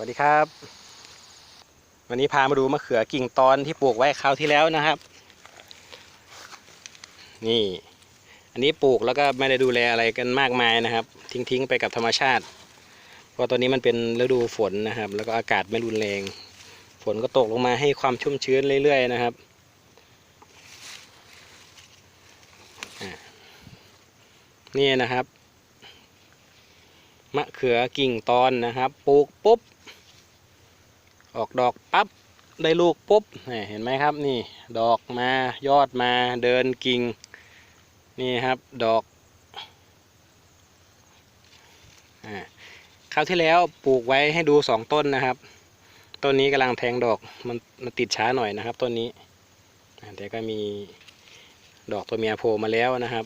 วัสดีครับ วันนี้พามาดูมะเขือกิ่งตอนที่ปลูกไว้คราวที่แล้วนะครับ นี่ อันนี้ปลูกแล้วก็ไม่ได้ดูแลอะไรกันมากมายนะครับ ทิ้งๆไปกับธรรมชาติ เพราะตอนนี้มันเป็นฤดูฝนนะครับ แล้วก็อากาศไม่รุนแรง ฝนก็ตกลงมาให้ความชุ่มชื้นเรื่อย ๆ นะครับนี่นะครับมะเขือกิ่งตอนนะครับ ปลูกปุ๊บ ออกดอกปั๊บได้ลูกปุ๊บเห็นไหมครับนี่ดอกมายอดมาเดินกิ่งนี่ครับดอกอคราวที่แล้วปลูกไว้ให้ดูสองต้นนะครับต้นนี้กำลังแทงดอกมันมันติดช้าหน่อยนะครับต้นนี้แต่ก็มีดอกตัวเมียโผล่มาแล้วนะครับ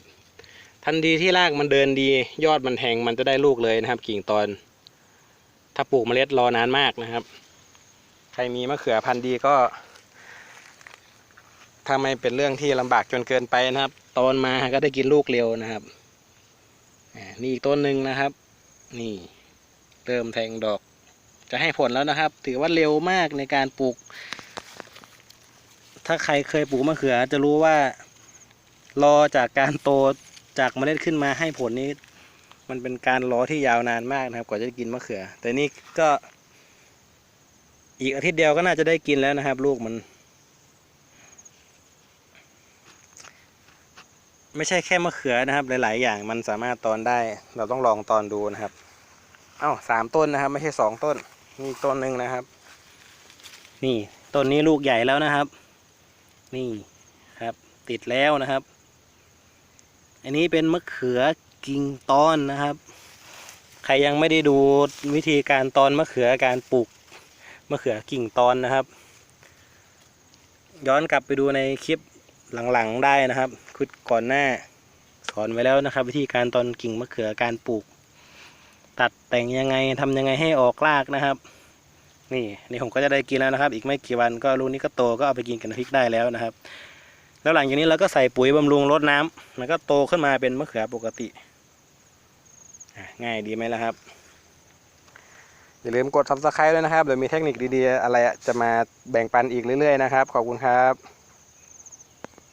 ทันทีที่รากมันเดินดี ยอดมันแทงมันจะได้ลูกเลยนะครับ กิ่งตอน ถ้าปลูกเมล็ดรอนานมากนะครับ รมีมะเขือพันธุ์ดีก็ถ้าไม่เป็นเรื่องที่ลำบากจนเกินไปนะครับตอนมาก็ได้กินลูกเร็วนะครับนี่อีกต้นหนึ่งนะครับ นี่เริ่มแทงดอก จะให้ผลแล้วนะครับ ถือว่าเร็วมากในการปลูก ถ้าใครเคยปลูกมะเขือจะรู้ว่า รอจากการโตจากเมล็ดขึ้นมาให้ผลนี้ มันเป็นการรอที่ยาวนานมากนะครับ กว่าจะกินมะเขือ แต่นี่ก็ อีกอาทิตย์เดียวก็น่าจะได้กินแล้วนะครับ ลูกมัน ไม่ใช่แค่มะเขือนะครับ หลาย ๆ อย่างมันสามารถตอนได้ เราต้องลองตอนดูนะครับ เอ้าสามต้นนะครับ ไม่ใช่สองต้นนี่ต้นหนึ่งนะครับ นี่ต้นนี้ลูกใหญ่แล้วนะครับ นี่ครับ ติดแล้วนะครับ อันนี้เป็นมะเขือกิ่งตอนนะครับ ใครยังไม่ได้ดูวิธีการตอนมะเขือการปลูก มะเขือกิ่งตอนนะครับ ย้อนกลับไปดูในคลิปหลังๆได้นะครับคลิปก่อนหน้าสอนไว้แล้วนะครับ วิธีการตอนกิ่งมะเขือการปลูก ตัดแต่งยังไงทำยังไงให้ออกรากนะครับ นี่นี่ผมก็จะได้กินแล้วนะครับ อีกไม่กี่วันก็ลูกนี้ก็โตก็เอาไปกินกับน้ำพริกได้แล้วนะครับ แล้วหลังจากนี้เราก็ใส่ปุ๋ยบำรุงรดน้ำมันก็โตขึ้นมาเป็นมะเขือปกติง่ายดีไหมล่ะครับ อย่าลืมกด subscribe ด้วยนะครับเดี๋ยวมีเทคนิคดีๆ อะไรจะมาแบ่งปันอีกเรื่อยๆนะครับ ขอบคุณครับ